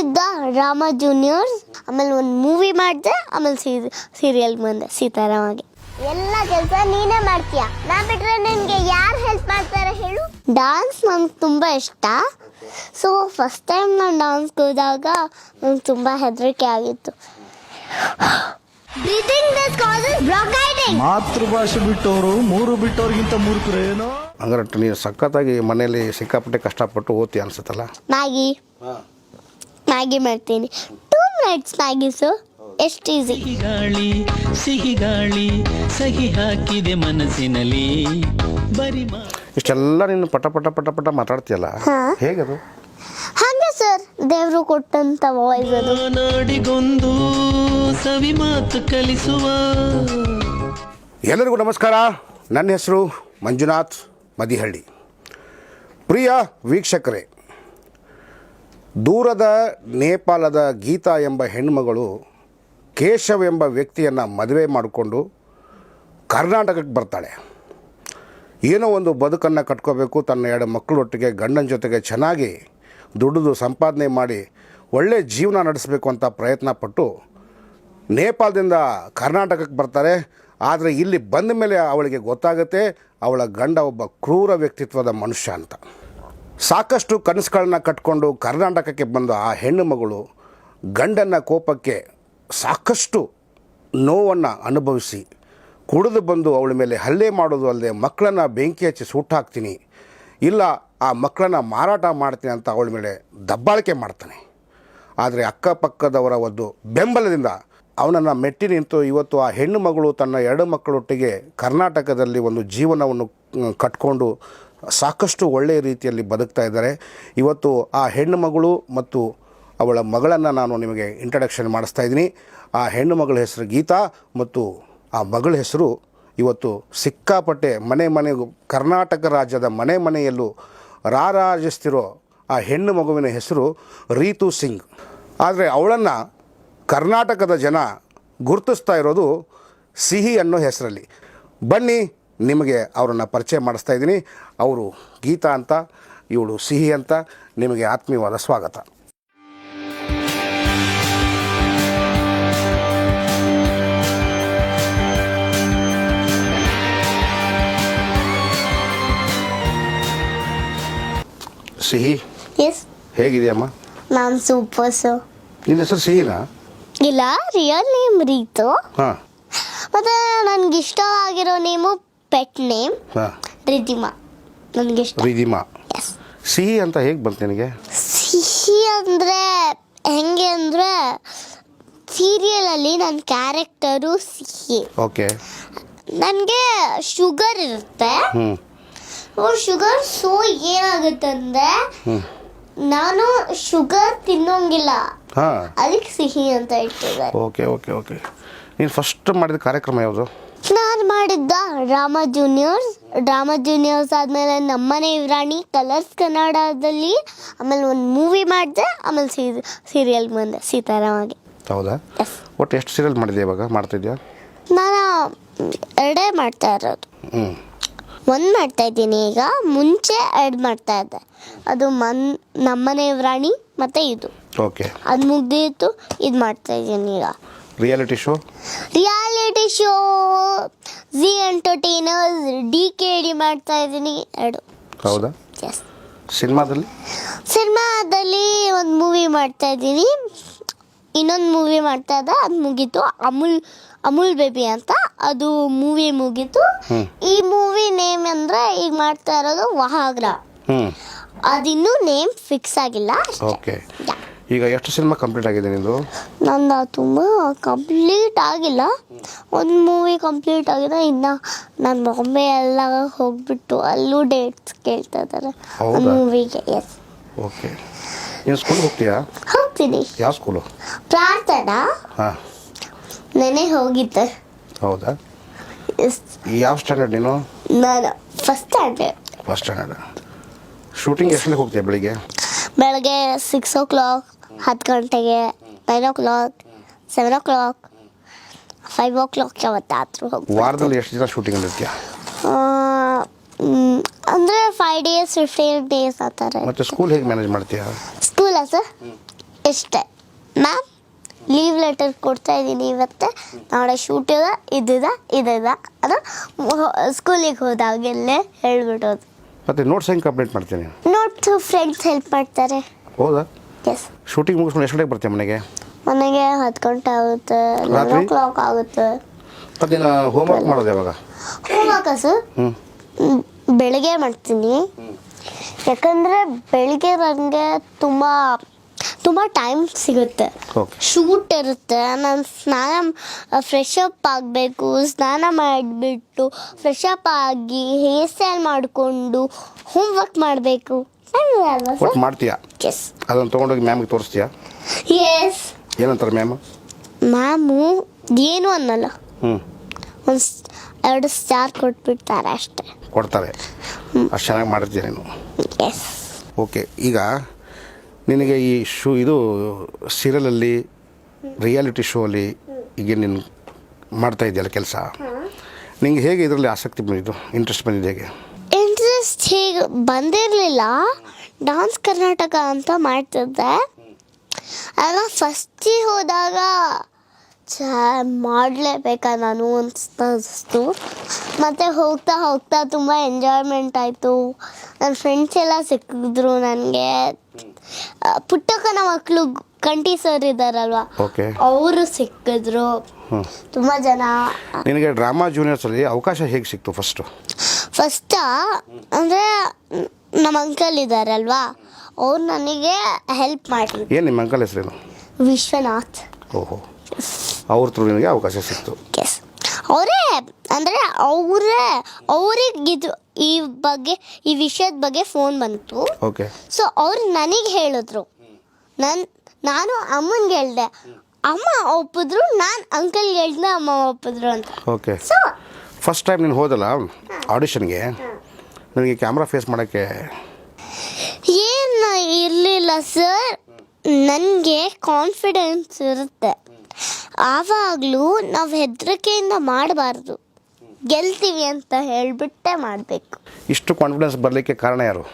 ಮಾಡಿದ್ದ ರಾಮ ಜೂನಿಯರ್ಸ್ ಆಮೇಲೆ ಒಂದು ಮೂವಿ ಮಾಡಿದೆ ಆಮೇಲೆ ಸೀರಿಯಲ್ ಬಂದೆ ಸೀತಾರಾಮಗೆ. ಎಲ್ಲ ಕೆಲಸ ನೀನೇ ಮಾಡ್ತೀಯ? ನಾ ಬಿಟ್ರೆ ನಿನಗೆ ಯಾರು ಹೆಲ್ಪ್ ಮಾಡ್ತಾರೆ ಹೇಳು? ಡಾನ್ಸ್ ನಂಗೆ ತುಂಬ ಇಷ್ಟ. ಸೊ ಫಸ್ಟ್ ಟೈಮ್ ನಾನು ಡಾನ್ಸ್ ಹೋದಾಗ ನಂಗೆ ತುಂಬ ಹೆದರಿಕೆ ಆಗಿತ್ತು. ಬ್ರೀತಿಂಗ್ ದಿಸ್ ಕಾಸಸ್ ಬ್ರಾಂಕೈಟಿಸ್ ಮಾತೃಭಾಷೆ ಬಿಟ್ಟವರು ಮೂರು ಬಿಟ್ಟವ್ರಿಗಿಂತ ಮೂರ್ಖರೇನೋ ಹಂಗಾರೆ ನೀವು ಸಖತ್ತಾಗಿ ಮನೇಲಿ ಸಿಕ್ಕಾಪಟ್ಟೆ ಕಷ್ಟಪಟ್ಟು ಓದ್ತಿ ಅನ್ಸುತ್ತಲ್ಲ? ಮ್ಯಾಗಿ. ಮ್ಯಾಗಿ ಮಾಡ್ತೀನಿ. ಟೂ ಮಿನಿಟ್ಸ್ ಸೊ ಎಷ್ಟು ಈಸಿ ಸಿಹಿ ಗಾಳಿ ಸಿಹಿ ಗಾಳಿ ಸಹಿ ಹಾಕಿದೆ ಮನಸ್ಸಿನಲ್ಲಿ. ಬರಿ ಇಷ್ಟೆಲ್ಲ ನೀನು ಪಟ ಪಟ ಪಟ ಪಟ ಮಾತಾಡ್ತೀಯಲ್ಲ. ಹೇಗದು? ಹಾಗೆ ಸರ್ ದೇವರು ಕೊಟ್ಟಂತ ವಾಯ್ಸ್ ಅದು. ನಾಡಿಗೊಂದು ಸವಿ ಮಾತು ಕಲಿಸುವ. ಎಲ್ಲರಿಗೂ ನಮಸ್ಕಾರ. ನನ್ನ ಹೆಸರು ಮಂಜುನಾಥ್ ಮದಿಹಳ್ಳಿ. ಪ್ರಿಯ ವೀಕ್ಷಕರೇ ದೂರದ ನೇಪಾಳದ ಗೀತಾ ಎಂಬ ಹೆಣ್ಮಗಳು ಕೇಶವ್ ಎಂಬ ವ್ಯಕ್ತಿಯನ್ನು ಮದುವೆ ಮಾಡಿಕೊಂಡು ಕರ್ನಾಟಕಕ್ಕೆ ಬರ್ತಾಳೆ. ಏನೋ ಒಂದು ಬದುಕನ್ನು ಕಟ್ಕೋಬೇಕು, ತನ್ನ ಎರಡು ಮಕ್ಕಳೊಟ್ಟಿಗೆ, ಗಂಡನ ಜೊತೆಗೆ ಚೆನ್ನಾಗಿ ದುಡಿದು ಸಂಪಾದನೆ ಮಾಡಿ ಒಳ್ಳೆ ಜೀವನ ನಡೆಸಬೇಕು ಅಂತ ಪ್ರಯತ್ನ ಪಟ್ಟು ನೇಪಾಳದಿಂದ ಕರ್ನಾಟಕಕ್ಕೆ ಬರ್ತಾರೆ. ಆದರೆ ಇಲ್ಲಿ ಬಂದ ಮೇಲೆ ಅವಳಿಗೆ ಗೊತ್ತಾಗುತ್ತೆ, ಅವಳ ಗಂಡ ಒಬ್ಬ ಕ್ರೂರ ವ್ಯಕ್ತಿತ್ವದ ಮನುಷ್ಯ ಅಂತ. ಸಾಕಷ್ಟು ಕನಸುಗಳನ್ನ ಕಟ್ಕೊಂಡು ಕರ್ನಾಟಕಕ್ಕೆ ಬಂದ ಆ ಹೆಣ್ಣು ಮಗಳು ಗಂಡನ ಕೋಪಕ್ಕೆ ಸಾಕಷ್ಟು ನೋವನ್ನು ಅನುಭವಿಸಿ ಕುಡಿದು ಬಂದು ಅವಳ ಮೇಲೆ ಹಲ್ಲೆ ಮಾಡೋದು ಅಲ್ಲದೆ ಮಕ್ಕಳನ್ನು ಬೆಂಕಿ ಹಚ್ಚಿ ಸುಟ್ಟಾಕ್ತೀನಿ ಇಲ್ಲ ಆ ಮಕ್ಕಳನ್ನು ಮಾರಾಟ ಮಾಡ್ತೀನಿ ಅಂತ ಅವಳ ಮೇಲೆ ದಬ್ಬಾಳಿಕೆ ಮಾಡ್ತಾನೆ. ಆದರೆ ಅಕ್ಕಪಕ್ಕದವರ ಒಂದು ಬೆಂಬಲದಿಂದ ಅವನನ್ನು ಮೆಟ್ಟಿ ನಿಂತು ಇವತ್ತು ಆ ಹೆಣ್ಣು ಮಗಳು ತನ್ನ ಎರಡು ಮಕ್ಕಳೊಟ್ಟಿಗೆ ಕರ್ನಾಟಕದಲ್ಲಿ ಒಂದು ಜೀವನವನ್ನು ಕಟ್ಕೊಂಡು ಸಾಕಷ್ಟು ಒಳ್ಳೆಯ ರೀತಿಯಲ್ಲಿ ಬದುಕ್ತಾ ಇದ್ದಾರೆ. ಇವತ್ತು ಆ ಹೆಣ್ಣು ಮಗಳು ಮತ್ತು ಅವಳ ಮಗಳನ್ನು ನಾನು ನಿಮಗೆ ಇಂಟ್ರಡಕ್ಷನ್ ಮಾಡಿಸ್ತಾ ಇದ್ದೀನಿ. ಆ ಹೆಣ್ಣು ಮಗಳ ಹೆಸರು ಗೀತಾ ಮತ್ತು ಆ ಮಗಳ ಹೆಸರು ಇವತ್ತು ಸಿಕ್ಕಾಪಟ್ಟೆ ಮನೆ ಮನೆಗೂ ಕರ್ನಾಟಕ ರಾಜ್ಯದ ಮನೆ ಮನೆಯಲ್ಲೂ ರಾರಾಜಿಸ್ತಿರೋ ಆ ಹೆಣ್ಣು ಮಗುವಿನ ಹೆಸರು ರೀತು ಸಿಂಗ್. ಆದರೆ ಅವಳನ್ನು ಕರ್ನಾಟಕದ ಜನ ಗುರುತಿಸ್ತಾ ಇರೋದು ಸಿಹಿ ಅನ್ನೋ ಹೆಸರಲ್ಲಿ. ಬನ್ನಿ ನಿಮಗೆ ಅವರನ್ನು ಪರಿಚಯ ಮಾಡಿಸ್ತಾ ಇದ್ದೀನಿ. ಅವರು ಗೀತಾ ಅಂತ ಇವಳು ಸಿಹಿ ಅಂತ ನಿಮಗೆ ಆತ್ಮೀಯವಾದ ಸ್ವಾಗತ. ಸಿಹಿ? ಹೇಗಿದೆಯಮ್ಮ? ನಾನು ಸರ್ ನಿನ್ನ ಹೆಸರು ಸಿಹಿನಾ? ಇಲ್ಲ ರಿಯಲ್ ನೇಮ್ ರೀತು. ಹಾಂ. ಮತ್ತೆ ನನಗೆ ಆಗಿರೋ ನೇಮು ಪೆಟ್ ನೇಮ್ ಹಾಂ. ರಿದಿಮಾ ನನಗೆ ಇಷ್ಟ. ರಿದಿಮಾ ಸಿಹಿ ಅಂತ ಹೇಗೆ ಬಂತು ನಿನಗೆ? ಸಿಹಿ ಅಂದರೆ ಹೆಂಗೆ ಅಂದರೆ ಸೀರಿಯಲಲ್ಲಿ ನನ್ನ ಕ್ಯಾರೆಕ್ಟರು ಸಿಹಿ. ಓಕೆ. ನನಗೆ ಶುಗರ್ ಇರುತ್ತೆ. ಹ್ಞೂ ಶುಗರ್ ಸೊ ಏನಾಗುತ್ತೆ ಅಂದರೆ ನಾನು ಶುಗರ್ ತಿನ್ನೋಂಗಿಲ್ಲ. ಹಾಂ. ಅದಕ್ಕೆ ಸಿಹಿ ಅಂತ ಇಟ್ಟಿದ್ದಾರೆ ಓಕೆ ಓಕೆ ಓಕೆ. ನೀನು ಫಸ್ಟ್ ಮಾಡಿದ ಕಾರ್ಯಕ್ರಮ ಯಾವುದು? ನಾನು ಮಾಡಿದ್ದ ರಾಮ ಜೂನಿಯರ್ಸ್ ರಾಮ ಜೂನಿಯರ್ಸ್ ಆದಮೇಲೆ ನಮ್ಮನೆ ಇವ್ರಾಣಿ ಕಲರ್ಸ್ ಕನ್ನಡದಲ್ಲಿ ಆಮೇಲೆ ಒಂದು ಮೂವಿ ಮಾಡಿದೆ ಆಮೇಲೆ ಸೀರಿಯಲ್ ಬಂದೆ ಸೀತಾರಾಮಗೆ. ಹೌದಾ? ಒಟ್ಟು ಎಷ್ಟು ಸೀರಿಯಲ್ ಮಾಡಿದೆ ಇವಾಗ? ಮಾಡ್ತಿದ್ಯಾ ನಾನು ಎರಡೇ ಮಾಡ್ತಾ ಇರೋದು. ಹ್ಞೂ ಒಂದು ಮಾಡ್ತಾ ಇದ್ದೀನಿ ಈಗ ಮುಂಚೆ ಎರಡು ಮಾಡ್ತಾ ಇದ್ದೆ. ಅದು ಮನ್ ನಮ್ಮನೆ ಇವ್ರಾಣಿ ಮತ್ತು ಇದು. ಓಕೆ. ಅದು ಮುಗ್ದಿತ್ತು ಇದು ಮಾಡ್ತಾ ಇದ್ದೀನಿ ಈಗ. Reality show reality show Zee entertainers D K D ಮಾಡ್ತಾ ಇದ್ದೀನಿ ಎರಡು. ಹೌದಾ? ಎಸ್ ಸಿನಿಮಾದಲ್ಲಿ? ಸಿನಿಮಾದಲ್ಲಿ ಒಂದು ಮೂವಿ ಮಾಡ್ತಾ ಇದ್ದೀನಿ ಇನ್ನೊಂದು ಮೂವಿ ಮಾಡ್ತಾ ಇದ್ದೆ. ಅದು ಮುಗೀತು. ಅಮುಲ್ ಅಮುಲ್ ಬೇಬಿ ಅಂತ. ಅದು ಮೂವಿ ಮುಗೀತು. ಈ ಮೂವಿ ನೇಮ್ ಅಂದರೆ ಈಗ ಮಾಡ್ತಾ ಇರೋದು ವಹಾಗ್ರ. ಅದಿನ್ನೂ ನೇಮ್ ಫಿಕ್ಸ್ ಆಗಿಲ್ಲ ಓಕೆ. ಈಗ ಎಷ್ಟು ಸಿನಿಮಾ ಕಂಪ್ಲೀಟ್ ಆಗಿದೆ ನಿಂದು? ನಂದು ತುಂಬ ಕಂಪ್ಲೀಟ್ ಆಗಿಲ್ಲ. ಒಂದು ಮೂವಿ ಕಂಪ್ಲೀಟ್ ಆಗಿದೆ ಇನ್ನು ನಾನು ಬಾಂಬೆ ಎಲ್ಲ ಹೋಗ್ಬಿಟ್ಟು ಅಲ್ಲೂ ಡೇಟ್ಸ್ ಕೇಳ್ತಾ ಇದ್ದಾರೆ ಹೌದಾ? ಒಂದು ಮೂವಿಗೆ ಎಸ್ ಓಕೆ. ನೀನು ಸ್ಕೂಲ್ಗೆ ಹೋಗ್ತೀಯಾ? ಹೋಗ್ತೀನಿ. ಯಾವ ಸ್ಕೂಲು ಪ್ರಾರ್ಥನಾ? ಹಾಂ. ನೆನೆ ಹೋಗಿದ್ದೆ. ಹೌದಾ? ಎಸ್ ಯಾವ ಸ್ಟ್ಯಾಂಡರ್ಡ್ ನೀನು? ನಾನು first standard first standard shooting ಎಷ್ಟಕ್ಕೆ ಹೋಗ್ತೀಯಾ ಬೆಳಿಗ್ಗೆ? ಬೆಳಗ್ಗೆ ಸಿಕ್ಸ್ ಓ ಕ್ಲಾಕ್ ಹತ್ತು ಗಂಟೆಗೆ nine o'clock seven o'clock five o'clock ಯಾವತ್ತಾದ್ರೂ ಆದರೂ ವಾರದಲ್ಲಿ ಎಷ್ಟು ದಿನ ಶೂಟಿಂಗ್ ಇರ್ತೀಯ? ಅಂದರೆ ಫೈವ್ ಡೇಸ್ ಫಿಫ್ಟೀನ್ ಡೇಸ್ ಆ ಥರ ಮತ್ತು ಸ್ಕೂಲ್ ಹೇಗೆ ಮ್ಯಾನೇಜ್ ಮಾಡ್ತೀಯ? ಸ್ಕೂಲಾ ಸರ್ ಇಷ್ಟೇ. ಮ್ಯಾಮ್ ಲೀವ್ ಲೆಟರ್ ಕೊಡ್ತಾ ಇದ್ದೀನಿ ಇವತ್ತೆ. ನಾಳೆ ಶೂಟ್ ಇದೆ ಇದಿದೆ ಇದಿದೆ. ಅದು ಸ್ಕೂಲಿಗೆ ಹೋದಾಗೆಲ್ಲೇ ಹೇಳ್ಬಿಡೋದು. ಮತ್ತೆ ನೋಟ್ಸ್ ಹೆಂಗೆ ಕಂಪ್ಲೀಟ್ ಮಾಡ್ತೀನಿ ನೋಟ್ಸ್ ಫ್ರೆಂಡ್ಸ್ ಹೆಲ್ಪ್ ಮಾಡ್ತಾರೆ. ಹೌದಾ? ಎಸ್ ಶೂಟಿಂಗ್ ಮುಗಿಸ್ಕೊಂಡು ಎಷ್ಟು ಗಂಟೆಗೆ ಬರ್ತೀಯ ಮನೆಗೆ? ಮನೆಗೆ ಹತ್ತು ಗಂಟೆ ಆಗುತ್ತೆ. ರಾತ್ರಿ? ಕ್ಲಾಕ್ ಆಗುತ್ತೆ. ಅದನ್ನ ಹೋಮ್ ವರ್ಕ್ ಮಾಡೋದು ಯಾವಾಗ? ಹೋಮ್ವರ್ಕ ಸರ್? ಹ್ಞೂ ಬೆಳಿಗ್ಗೆ ಮಾಡ್ತೀನಿ. ಯಾಕಂದ್ರೆ ಬೆಳಿಗ್ಗೆ ನನಗೆ ತುಂಬ ತುಂಬ ಟೈಮ್ ಸಿಗುತ್ತೆ. ಓಕೆ ಶೂಟ್ ಇರುತ್ತೆ. ನಾನು ಸ್ನಾನ ಫ್ರೆಶ್ ಅಪ್ ಆಗಬೇಕು ಸ್ನಾನ ಮಾಡಿಬಿಟ್ಟು ಫ್ರೆಶ್ ಅಪ್ ಆಗಿ ಹೇರ್ ಸ್ಟೈಲ್ ಮಾಡಿಕೊಂಡು ಹೋಮ್ವರ್ಕ್ ಮಾಡಬೇಕು. ಒಟ್ಟು ಮಾಡ್ತೀಯಾ? ಎಸ್ ಅದನ್ನು ತೊಗೊಂಡೋಗಿ ಮ್ಯಾಮಿಗೆ ತೋರಿಸ್ತೀಯಾ? ಎಸ್ ಏನಂತಾರೆ ಮ್ಯಾಮ್ ಮ್ಯಾಮು ಏನು ಅನ್ನಲ್ಲ. ಹ್ಞೂ ಒಂದು ಎರಡು ಸ್ಟಾರ್ ಕೊಟ್ಬಿಡ್ತಾರೆ ಅಷ್ಟೇ. ಕೊಡ್ತಾರೆ. ಅಷ್ಟು ಚೆನ್ನಾಗಿ ಮಾಡಿರ್ತೀಯ ನೀನು? ಎಸ್ ಓಕೆ ಈಗ ನಿನಗೆ ಈ ಶೂ ಇದು ಸೀರಿಯಲಲ್ಲಿ ರಿಯಾಲಿಟಿ ಶೋ ಅಲ್ಲಿ ಈಗ ನೀನು ಮಾಡ್ತಾ ಇದೆಯಲ್ಲ ಕೆಲಸ? ನಿಂಗೆ ಹೇಗೆ ಇದರಲ್ಲಿ ಆಸಕ್ತಿ ಬಂದಿದ್ದು? ಇಂಟ್ರೆಸ್ಟ್ ಬಂದಿದ್ದು ಹೇಗೆ? ಹೀಗೆ ಬಂದಿರಲಿಲ್ಲ ಡಾನ್ಸ್ ಕರ್ನಾಟಕ ಅಂತ ಮಾಡ್ತಿದ್ದೆ. ಆಗ ಫಸ್ಟಿಗೆ ಹೋದಾಗ ಚ ಮಾಡಲೇಬೇಕ ನಾನು ಅನಿಸ್ತು. ಮತ್ತು ಹೋಗ್ತಾ ಹೋಗ್ತಾ ತುಂಬ ಎಂಜಾಯ್ಮೆಂಟ್ ಆಯಿತು. ನನ್ನ ಫ್ರೆಂಡ್ಸ್ ಎಲ್ಲ ಸಿಕ್ಕಿದ್ರು ನನಗೆ. ಪುಟ್ಟಕ್ಕನ ಮಕ್ಕಳು ಕಂಠಿ ಸರ್ ಇದ್ದಾರಲ್ವ? ಅವರು ಸಿಕ್ಕಿದ್ರು. ತುಂಬ ಜನ. ನಿನಗೆ ಡ್ರಾಮಾ ಜೂನಿಯರ್ಸಲ್ಲಿ ಅವಕಾಶ ಹೇಗೆ ಸಿಕ್ತು ಫಸ್ಟು ಫಸ್ಟ ಅಂದರೆ ನಮ್ಮ ಅಂಕಲ್ ಇದ್ದಾರಲ್ವಾ ಅವ್ರು ನನಗೆ ಹೆಲ್ಪ್ ಮಾಡಿದ್ರು ಏನು ನಿಮ್ಮ ಅಂಕಲ್ ಹೆಸರೇನು ವಿಶ್ವನಾಥ್. ಓಹೋ. ಅವ್ರ ಥ್ರೂ ನಿಮಗೆ ಅವಕಾಶ ಸಿಕ್ತು. ಎಸ್ ಅವರೇ ಅಂದರೆ ಅವರೇ ಅವ್ರಿಗೆ ಇದು ಈ ಬಗ್ಗೆ ಈ ವಿಷಯದ ಬಗ್ಗೆ ಫೋನ್ ಬಂತು. ಓಕೆ ಸೊ ಅವ್ರು ನನಗೆ ಹೇಳಿದ್ರು. ನನ್ನ ನಾನು ಅಮ್ಮನಿಗೆ ಹೇಳಿದೆ. ಅಮ್ಮ ಒಪ್ಪಿದ್ರು ನಾನು ಅಂಕಲ್ಗೆ ಹೇಳ್ದೆ ಅಮ್ಮ ಒಪ್ಪಿದ್ರು ಅಂತ. ಓಕೆ ಸೊ ಫಸ್ಟ್ ಟೈಮ್ ನೀನು ಹೋದಲ್ಲ ಆಡಿಷನ್ಗೆ ನನಗೆ ಕ್ಯಾಮ್ರಾ ಫೇಸ್ ಮಾಡೋಕ್ಕೆ? ಏನು ಇರಲಿಲ್ಲ ಸರ್ ನನಗೆ ಕಾನ್ಫಿಡೆನ್ಸ್ ಇರುತ್ತೆ. ಆವಾಗಲೂ ನಾವು ಹೆದರಿಕೆಯಿಂದ ಮಾಡಬಾರ್ದು. ಗೆಲ್ತೀವಿ ಅಂತ ಹೇಳಿಬಿಟ್ಟೆ ಮಾಡಬೇಕು. ಇಷ್ಟು ಕಾನ್ಫಿಡೆನ್ಸ್ ಬರಲಿಕ್ಕೆ ಕಾರಣ ಯಾರು?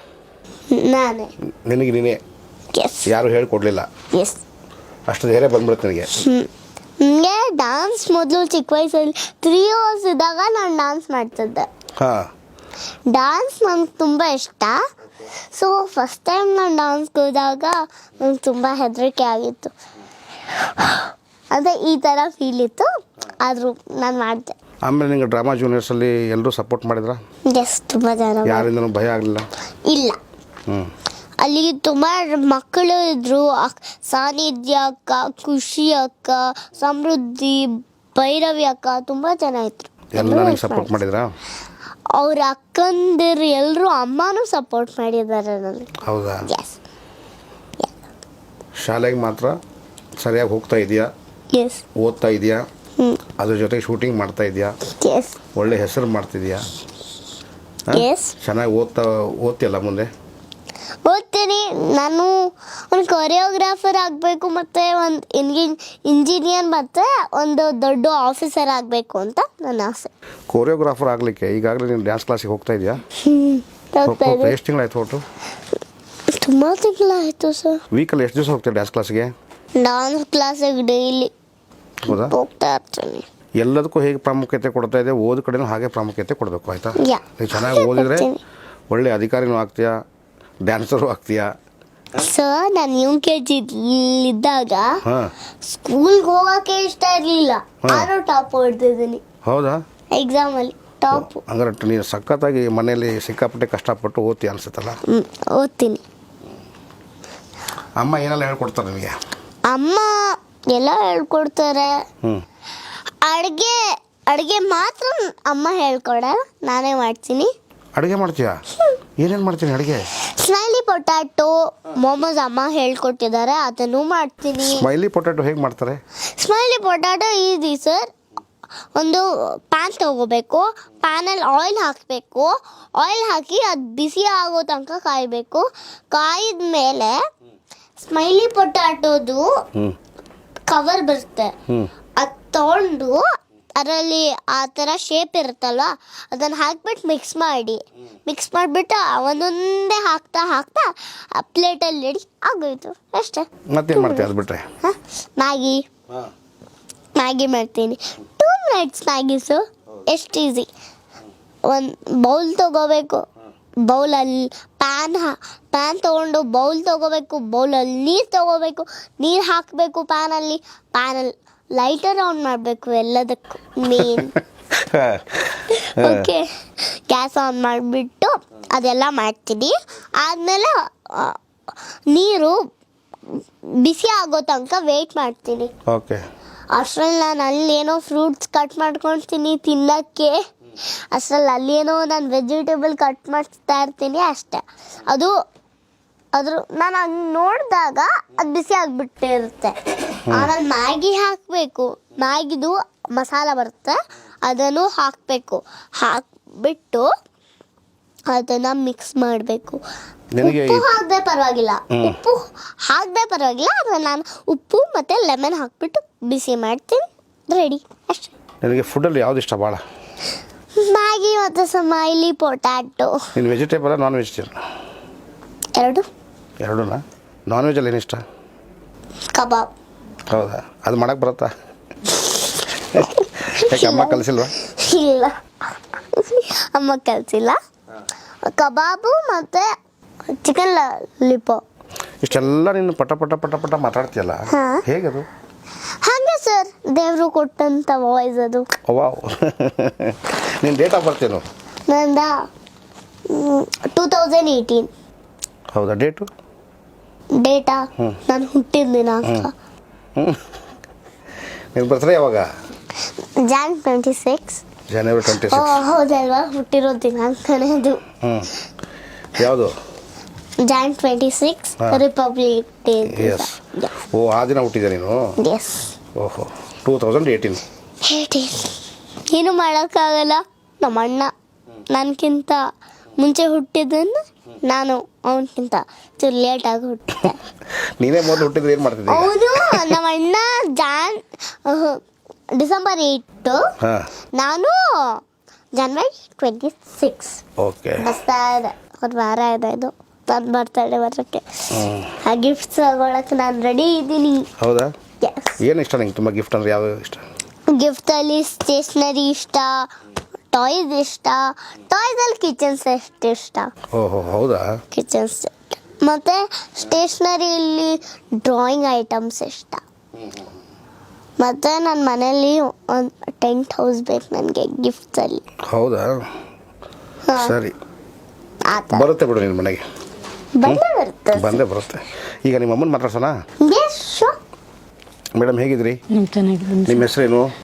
ನಾನೇ. ನಿನಗೆ ನೀನೇ. ಎಸ್ ಯಾರು ಹೇಳ್ಕೊಡ್ಲಿಲ್ಲ. ಎಸ್ ಅಷ್ಟು ಧೈರ್ಯ ಬಂದ್ಬಿಡುತ್ತೆ ನನಗೆ. ನನಗೆ ಡಾನ್ಸ್ ಮೊದಲು ಚಿಕ್ಕ ವಯಸ್ಸಲ್ಲಿ ತ್ರೀ ಇಯರ್ಸ್ ಇದ್ದಾಗ ನಾನು ಡ್ಯಾನ್ಸ್ ಮಾಡ್ತಿದ್ದೆ. ಹಾಂ. ಡಾನ್ಸ್ ನನಗೆ ತುಂಬ ಇಷ್ಟ. ಸೊ ಫಸ್ಟ್ ಟೈಮ್ ನಾನು ಡ್ಯಾನ್ಸ್ ಹೋದಾಗ ನಂಗೆ ತುಂಬ ಹೆದರಿಕೆ ಆಗಿತ್ತು. ಅದೇ ಈ ಥರ ಫೀಲ್ ಇತ್ತು ಆದರೂ ನಾನು ಮಾಡಿದೆ. ಆಮೇಲೆ ನಿಮಗೆ ಡ್ರಾಮಾ ಜೂನಿಯರ್ಸಲ್ಲಿ ಎಲ್ಲರೂ ಸಪೋರ್ಟ್ ಮಾಡಿದ್ರ? ಎಸ್ ತುಂಬ ಜನ. ಯಾರಿಂದನೂ ಭಯ ಆಗಲಿಲ್ಲ? ಇಲ್ಲ. ಹ್ಞೂ ಅಲ್ಲಿ ತುಂಬ ಮಕ್ಕಳು ಇದ್ರು. ಅಕ್- ಸಾನ್ನಿಧ್ಯ ಅಕ್ಕ ಖುಷಿ ಅಕ್ಕ ಸಮೃದ್ಧಿ ಭೈರವಿ ಅಕ್ಕ ತುಂಬ ಚೆನ್ನಾಗಿತ್ತು ನನಗೆ ಸಪೋರ್ಟ್ ಮಾಡಿದ್ರಾ. ಅವ್ರ ಅಕ್ಕಂದಿರು ಎಲ್ಲರೂ ಅಮ್ಮನೂ ಸಪೋರ್ಟ್ ಮಾಡಿದ್ದಾರೆ ನನಗೆ ಹೌದಾ? ಎಸ್ ಶಾಲೆಗೆ ಮಾತ್ರ ಸರಿಯಾಗಿ ಹೋಗ್ತಾ ಇದೆಯಾ? ಎಸ್ ಓದ್ತಾ ಇದೆಯಾ? ಅದ್ರ ಜೊತೆಗೆ ಶೂಟಿಂಗ್ ಮಾಡ್ತಾ ಇದೆಯಾ? ಎಸ್ ಒಳ್ಳೆ ಹೆಸರು ಮಾಡ್ತಿದ್ಯಾ? ಎಸ್ ಚೆನ್ನಾಗಿ ಓದ್ತಾ ಓದ್ತಿಯಲ್ಲ ಮುಂದೆ? ಓದ್ತೀನಿ ನಾನು ಒಂದು ಕೊರಿಯೋಗ್ರಾಫರ್ ಆಗಬೇಕು ಮತ್ತು ಒಂದು ಇಂಜಿನ್ ಇಂಜಿನಿಯರ್ ಮತ್ತು ಒಂದು ದೊಡ್ಡ ಆಫೀಸರ್ ಆಗಬೇಕು ಅಂತ ನನ್ನ ಆಸೆ. ಕೊರಿಯೋಗ್ರಾಫರ್ ಆಗಲಿಕ್ಕೆ ಈಗಾಗಲೇ ನೀನು ಡ್ಯಾನ್ಸ್ ಕ್ಲಾಸಿಗೆ ಹೋಗ್ತಾ ಇದೆಯಾ? ಹೋಗ್ತಾ ಇದೆ ಎಷ್ಟು ತಿಂಗಳಾಯ್ತು ಒಟ್ಟು? ತುಂಬ ತಿಂಗಳಾಯಿತು ಸರ್. ವೀಕಲ್ಲಿ ಎಷ್ಟು ದಿವಸ ಹೋಗ್ತೀವಿ ಡ್ಯಾನ್ಸ್ ಕ್ಲಾಸ್ಗೆ ಡಾನ್ಸ್ ಕ್ಲಾಸಿಗೆ ಡೈಲಿ ಹೌದಾ? ಹೋಗ್ತಾ ಇರ್ತೀನಿ. ಎಲ್ಲದಕ್ಕೂ ಹೇಗೆ ಪ್ರಾಮುಖ್ಯತೆ ಕೊಡ್ತಾ ಇದೆ ಓದ್ ಕಡೆನೂ ಹಾಗೆ ಪ್ರಾಮುಖ್ಯತೆ ಕೊಡಬೇಕು ಆಯಿತಾ? ಯಾ ನೀವು ಚೆನ್ನಾಗಿ ಓದಿದ್ರೆ. ಒಳ್ಳೆ ಅಧಿಕಾರಿನೂ ಆಗ್ತೀಯಾ? ಡ್ಯಾನ್ಸರು ಆಗ್ತೀಯಾ? ಸರ್ ನಾನು ಯು ಕೆ ಜಿ ಇದ್ದಾಗ ಹಾಂ. ಸ್ಕೂಲ್ಗೆ ಹೋಗೋಕೆ ಇಷ್ಟ ಇರಲಿಲ್ಲ. ಆದ್ರೂ ಟಾಪ್ ಹೊಡೆದಿದ್ದೀನಿ ಹೌದಾ? ಎಕ್ಸಾಮಲ್ಲಿ ಟಾಪ್ ಹಂಗಾರೆ ನೀನು ಸಖತ್ತಾಗಿ ಮನೆಯಲ್ಲಿ ಸಿಕ್ಕಾಪಟ್ಟೆ ಕಷ್ಟಪಟ್ಟು ಓದ್ತೀಯ ಅನ್ಸುತ್ತಲ್ಲ? ಓದ್ತೀನಿ. ಅಮ್ಮ ಏನೆಲ್ಲ ಹೇಳ್ಕೊಡ್ತಾರೆ ನಿಮಗೆ ಅಮ್ಮ ಎಲ್ಲ ಹೇಳ್ಕೊಡ್ತಾರೆ. ಹ್ಞೂ ಅಡುಗೆ ಅಡುಗೆ ಮಾತ್ರ ಅಮ್ಮ ಹೇಳ್ಕೊಡ ನಾನೇ ಮಾಡ್ತೀನಿ. ಅಡುಗೆ ಮಾಡ್ತೀಯಾ? ಏನೇನು ಮಾಡ್ತೀನಿ ಅಡುಗೆ? ಸ್ಮೈಲಿ ಪೊಟ್ಯಾಟೊ ಮೊಮೋಸ್ ಅಮ್ಮ ಹೇಳ್ಕೊಟ್ಟಿದ್ದಾರೆ ಅದನ್ನು ಮಾಡ್ತೀನಿ. ಸ್ಮೈಲಿ ಪೊಟ್ಯಾಟೊ ಹೇಗೆ ಮಾಡ್ತಾರೆ? Smiley potato easy sir. ಒಂದು ಪ್ಯಾನ್ ತಗೋಬೇಕು ಪ್ಯಾನಲ್ಲಿ ಆಯಿಲ್ ಹಾಕಬೇಕು. ಆಯಿಲ್ ಹಾಕಿ ಅದು ಬಿಸಿ ಆಗೋ ತನಕ ಕಾಯಬೇಕು. ಕಾಯಿದ ಮೇಲೆ ಸ್ಮೈಲಿ ಪೊಟ್ಯಾಟೋದು ಕವರ್ ಬರುತ್ತೆ. ಅದು ತೊಗೊಂಡು ಅದರಲ್ಲಿ ಆ ಥರ ಶೇಪ್ ಇರುತ್ತಲ್ವ? ಅದನ್ನು ಹಾಕ್ಬಿಟ್ಟು ಮಿಕ್ಸ್ ಮಾಡಿ. ಮಿಕ್ಸ್ ಮಾಡಿಬಿಟ್ಟು ಒಂದೊಂದೇ ಹಾಕ್ತಾ ಹಾಕ್ತಾ ಆ ಪ್ಲೇಟಲ್ಲಿ ಇಡಿ ಆಗೋಯ್ತು. ಅಷ್ಟೇ. ಮತ್ತೇನು ಮಾಡ್ತೀವಿ ಅದು ಬಿಟ್ರೆ ಹಾಂ? ಮ್ಯಾಗಿ ಮ್ಯಾಗಿ ಮಾಡ್ತೀನಿ. ಟೂ ಮಿನಿಟ್ಸ್ ಮ್ಯಾಗೀಸು ಎಷ್ಟು ಈಸಿ ಒಂದು ಬೌಲ್ ತೊಗೋಬೇಕು. ಬೌಲಲ್ಲಿ ಪ್ಯಾನ್ ಹಾ ಪ್ಯಾನ್ ತೊಗೊಂಡು ಬೌಲ್ ತೊಗೋಬೇಕು. ಬೌಲಲ್ಲಿ ನೀರು ತೊಗೋಬೇಕು. ನೀರು ಹಾಕಬೇಕು ಪ್ಯಾನಲ್ಲಿ ಪ್ಯಾನಲ್ಲಿ ಲೈಟರ್ ಆನ್ ಮಾಡಬೇಕು ಎಲ್ಲದಕ್ಕೂ ಮೇನ್ ಓಕೆ ಗ್ಯಾಸ್ ಆನ್ ಮಾಡಿಬಿಟ್ಟು ಅದೆಲ್ಲ ಮಾಡ್ತೀನಿ. ಆದಮೇಲೆ ನೀರು ಬಿಸಿ ಆಗೋ ತನಕ ವೆಯ್ಟ್ ಮಾಡ್ತೀನಿ. ಓಕೆ ಅಷ್ಟರಲ್ಲಿ ನಾನು ಅಲ್ಲಿ ಏನೋ ಫ್ರೂಟ್ಸ್ ಕಟ್ ಮಾಡ್ಕೊಳ್ತೀನಿ ತಿನ್ನಕ್ಕೆ. ಅಷ್ಟರಲ್ಲಿ ಅಲ್ಲಿ ಏನೋ ನಾನು ವೆಜಿಟೇಬಲ್ ಕಟ್ ಮಾಡ್ತಾ ಇರ್ತೀನಿ ಅಷ್ಟೇ. ಅದು ಅದ್ರ ನಾನು ಹಂಗ್ ನೋಡಿದಾಗ ಅದು ಬಿಸಿ ಆಗಿಬಿಟ್ಟಿರುತ್ತೆ. ಆಮೇಲೆ ಮ್ಯಾಗಿ ಹಾಕಬೇಕು. ಮ್ಯಾಗಿದು ಮಸಾಲ ಬರುತ್ತೆ. ಅದನ್ನು ಹಾಕಬೇಕು. ಹಾಕ್ಬಿಟ್ಟು ಅದನ್ನು ಮಿಕ್ಸ್ ಮಾಡಬೇಕು. ನನಗೆ ಉಪ್ಪು ಹಾಕದೆ ಪರವಾಗಿಲ್ಲ. ಉಪ್ಪು ಹಾಕದೆ ಪರವಾಗಿಲ್ಲ. ಆದರೆ ನಾನು ಉಪ್ಪು ಮತ್ತು ಲೆಮನ್ ಹಾಕ್ಬಿಟ್ಟು ಬಿಸಿ ಮಾಡ್ತೀನಿ. ರೆಡಿ. ಅಷ್ಟೇ. ಫುಡ್ ಫುಡ್ಡಲ್ಲಿ ಯಾವ್ದು ಇಷ್ಟ ಭಾಳ ಮ್ಯಾಗಿ ಮತ್ತು ಸಮಾಯಿಲಿ ಪೊಟ್ಯಾಟೊ. ನೀನು ವೆಜಿಟೇಬಲ್ ನಾನ್ ವೆಜಿಟೇಬಲ್ ಎರಡು. ಎರಡೂ ನಾನ್ ವೆಜಲ್ಲಿ ಏನು ಇಷ್ಟ? ಕಬಾಬ್. ಹೌದಾ? ಅದು ಮಾಡಕ್ಕೆ ಬರುತ್ತಾ? ಯಾಕೆ ಅಮ್ಮ ಕಲಿಸಿಲ್ವಾ? ಇಲ್ಲ. ಅಮ್ಮ ಕಲಿಸಿಲ್ಲ. ಕಬಾಬು ಮತ್ತು ಚಿಕನ್ ಲಿಪೋ ಇಷ್ಟೆಲ್ಲ ನೀನು ಪಟ ಪಟ ಪಟ ಪಟ ಮಾತಾಡ್ತೀಯಲ್ಲ. ಹೇಗದು? ಹಾಗೆ ಸರ್ ದೇವರು ಕೊಟ್ಟಂತ ವಾಯ್ಸ್ ಅದು. ವಾವ್. ನಿನ್ ಡೇಟ್ ಆಫ್ ಬರ್ತೀನಿ ನಂದ ಟೂ ತೌಸಂಡ್ ಏಯ್ಟೀನ್ ಹೌದಾ? ಡೇಟು? ಡೇಟಾ ನಾನು ಹುಟ್ಟಿದ ದಿನಾಂಕ ನಿಮ್ಮ ಬರ್ತಾರೆ ಯಾವಾಗ? ಜಾನ್ ಟ್ವೆಂಟಿ ಸಿಕ್ಸ್ ಜನವರಿ ಟ್ವೆಂಟಿ ಓ ಸಿಕ್ಸ್ ಹೌದಲ್ವಾ? ಹುಟ್ಟಿರೋ ದಿನಾಂಕನೇ ಅದು. ಹ್ಞೂ ಯಾವುದು? ಜಾನ್ ಟ್ವೆಂಟಿ ಸಿಕ್ಸ್ ಹಾ. ರಿಪಬ್ಲಿಕ್ ಡೇ ಎಸ್ ಓ ಆ ದಿನ ಹುಟ್ಟಿದೆ ನೀನು? ಎಸ್ ಓಹೋ ಟೂ ತೌಸಂಡ್ ಏಯ್ಟೀನ್ ಏಯ್ಟೀನ್ ಏನು ಮಾಡೋಕ್ಕಾಗಲ್ಲ. ನಮ್ಮ ಅಣ್ಣ ನನಗಿಂತ ಮುಂಚೆ ಹುಟ್ಟಿದ್ದನ್ನು ನಾನು ಅವನಕ್ಕಿಂತ ಚೂರು ಆಗಿ ಹುಟ್ಟಿದ್ದೆ. ನೀನೇ ಮೊದಲು ಹುಟ್ಟಿದ್ರೆ ಏನು ಮಾಡ್ತಿದ್ದೆ ಹೌದು ಅವನು ನಮ್ಮ ಅಣ್ಣ ಜಾನ್ ಡಿಸೆಂಬರ್ ಏಯ್ಟು. ಹಾಂ. ನಾನು ಜನವರಿ ಟ್ವೆಂಟಿ ಸಿಕ್ಸ್ ಓಕೆ ಬರ್ತಾ ಇದೆ. ಒಂದು ವಾರ ಇದೆ ಇದು. ನನ್ನ ಬರ್ತಡೇ ಬರೋಕ್ಕೆ ಆ ಗಿಫ್ಟ್ಸ್ ತಗೊಳಕ್ಕೆ ನಾನು ರೆಡಿ ಇದ್ದೀನಿ. ಹೌದಾ? ಏನು ಇಷ್ಟ ನಿಂಗೆ? ತುಂಬ ಗಿಫ್ಟ್ ಅಂದ್ರೆ ಯಾವುದು ಇಷ್ಟ? ಗಿಫ್ಟಲ್ಲಿ ಸ್ಟೇಷ್ನರಿ ಇಷ್ಟ. ಟಾಯ್ಸ್ ಇಷ್ಟ. ಟಾಯ್ಸಲ್ಲಿ ಕಿಚನ್ ಸೆಟ್ ಇಷ್ಟ? ಓಹೋ ಹೌದಾ? ಕಿಚನ್ ಸೆಟ್ ಮತ್ತೆ ಸ್ಟೇಷನರಿ ಇಲ್ಲಿ ಡ್ರಾಯಿಂಗ್ ಐಟಮ್ಸ್ ಇಷ್ಟ ಮತ್ತೆ ನನ್ನ ಮನೇಲಿ ಒಂದು ಟೆಂಟ್ ಹೌಸ್ ಬೇಕು ನನಗೆ ಗಿಫ್ಟ್ಸಲ್ಲಿ ಹೌದಾ? ಹಾಂ. ಸರಿ. ಆ ಥರ ಬರುತ್ತೆ ಬಿಡು ನಿನ್ನ ಮನೆಗೆ. ಬಂದೇ ಬರುತ್ತೆ ಬಂದೇ ಬರುತ್ತೆ. ಈಗ ನಿಮ್ಮ ಅಮ್ಮನ ಮಾತಾಡ್ಸೋಣ? ಯೆಸ್ ಶೋ ಮೇಡಮ್ ಹೇಗಿದ್ರಿ? ನಿಮ್ಮ ಹೆಸರೇನು?